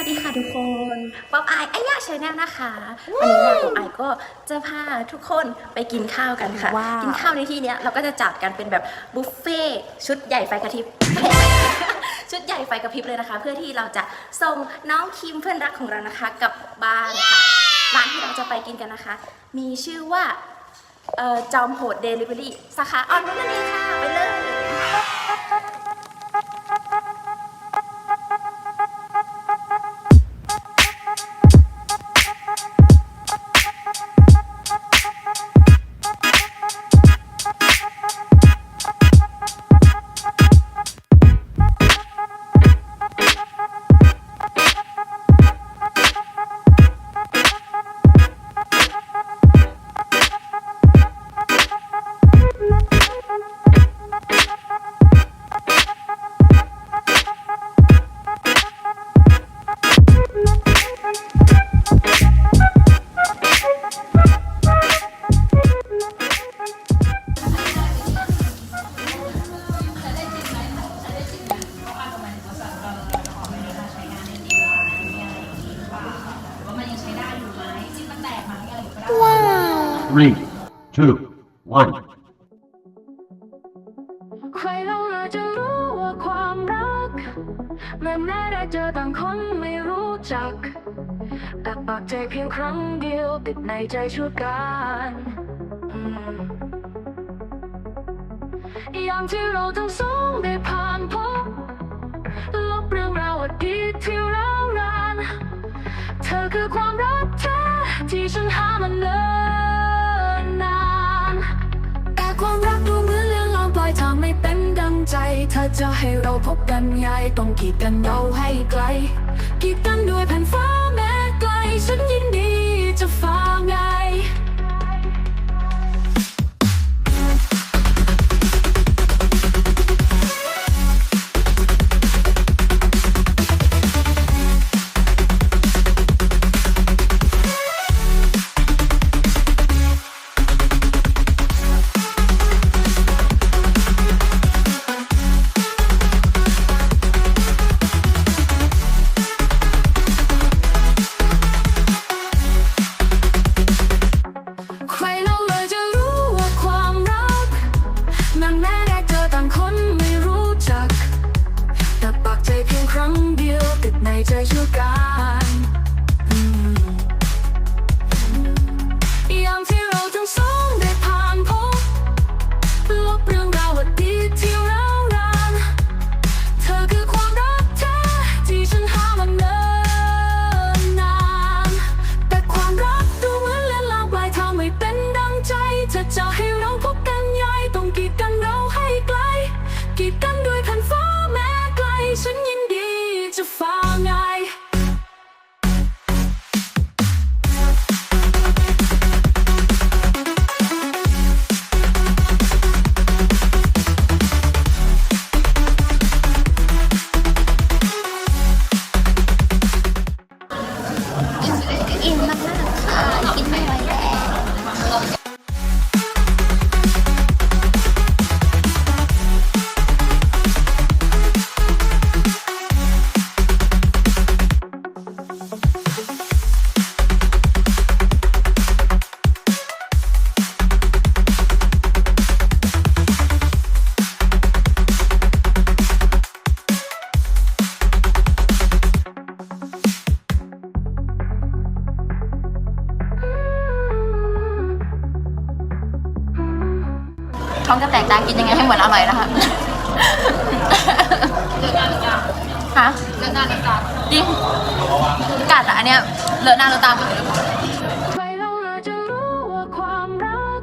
วัสดีค่ะทุกคนป๊อปไอไอยาชาแนลนะคะ วันนี้เนี่ยป๊อปไอก็จะพาทุกคนไปกินข้าวกันค่ะว้าวกินข้าวในที่เนี้ยเราก็จะจัดกันเป็นแบบบุฟเฟ่ต์ชุดใหญ่ไฟกระพริบชุดใหญ่ไฟกระพริบเลยนะคะ เพื่อที่เราจะส่งน้องคิมเพื่อนรักของเรานะคะกลับบ้านค่ะร้านที่เราจะไปกินกันนะคะ มีชื่อว่าเอ่อจอมโหดเดลิเวอรี่สาขาออนนุชนั่นเองค่ะไปเลย Three, two, one. ใครเราจะรู้ว่าความรักแม้ได้เจอต่างคนไม่รู้จัก แต่ปักใจเพียงครั้งเดียวติดในใจชั่วการอืมยามที่เราทั้งสองได้ผ่านพบ จะให้เราพบกันยายต้องกีดกันเราให้ไกล กีดกันด้วยแผ่นฟ้าแม้ไกล ฉันยินดีจะฟังไง ท้องจะแตกตากินยังไงให้เหมือนอร่อยนะคะฮะเลอะหน้าเลอะตาจริงกัดอะอันเนี้ยเลอะหน้าเลอะตาหมดเลยใครเราเลยจะรู้ว่าความรัก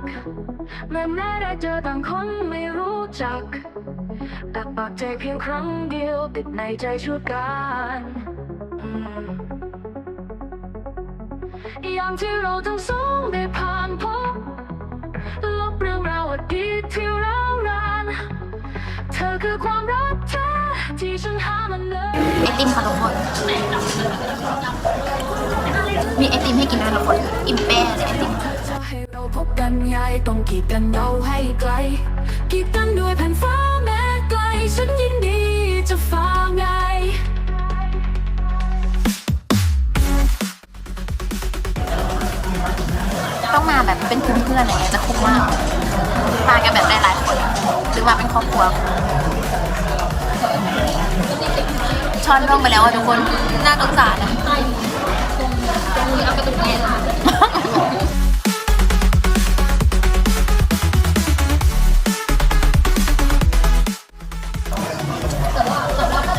แม้ได้เจอต่างคนไม่รู้จักแต่ปักใจเพียงครั้งเดียวติดในใจชั่วการอืมยามที่เราทั้งสองได้ผ่านพบ ดีที่เรารันเธอคือคาราไอติมค่ะทุกคน มีไอติมให้กินด้วยทุกคน อิ่มแป้เลยไอติมพบกันยายต้องกีดกันเราให้ไกล กีดกันด้วยแผ่นฟ้าแม้ไกล ฉันยินดีจะฟ้าไงต้องมาแบบเป็นเพื่อนๆอะไรยจะคุ้มมาก มากันแบบหลายๆคน หรือมาเป็นครอบครัวช้อนร่วงไปแล้วอะทุกคนน่าสงสารนะ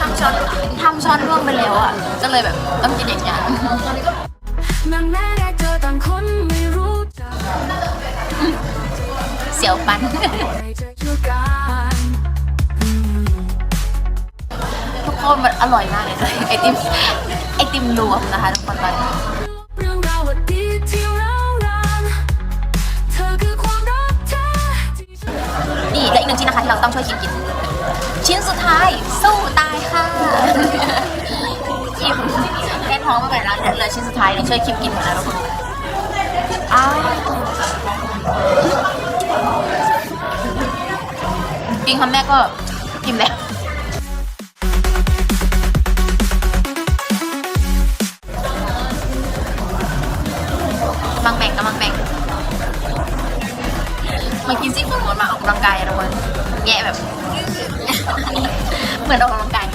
ทำช้อนทำช้อนร่วงไปแล้วอะก็เลยแบบต้องกินอย่างเงี้ย ยวปันใครจะอยู่กัน ทุกคนมันอร่อยมากเลย ไอติมไอติมรวมนะคะทุกคนตอนนี้เรื่องราวอดีตที่เรารานเธอคือความรักแท้ที่ฉันนี่และอีกหนึ่งชิ้นนะคะที่เราต้องช่วยคิมกิน ชิ้นสุดท้ายสู้ตายค่ะคิมแค่ท้องมาก่อนแล้วเหลือชิ้นสุดท้ายเลยช่วยคิมกินหมดแล้วทุกคนอ้าว กินคำแม่ก็กินแล้วกำลังแบ่งกำลังแบ่งมากินซี่โครงหมดมาออกกำลังกายอะทุกคนแย่แบบ เหมือนออกกำลังกาย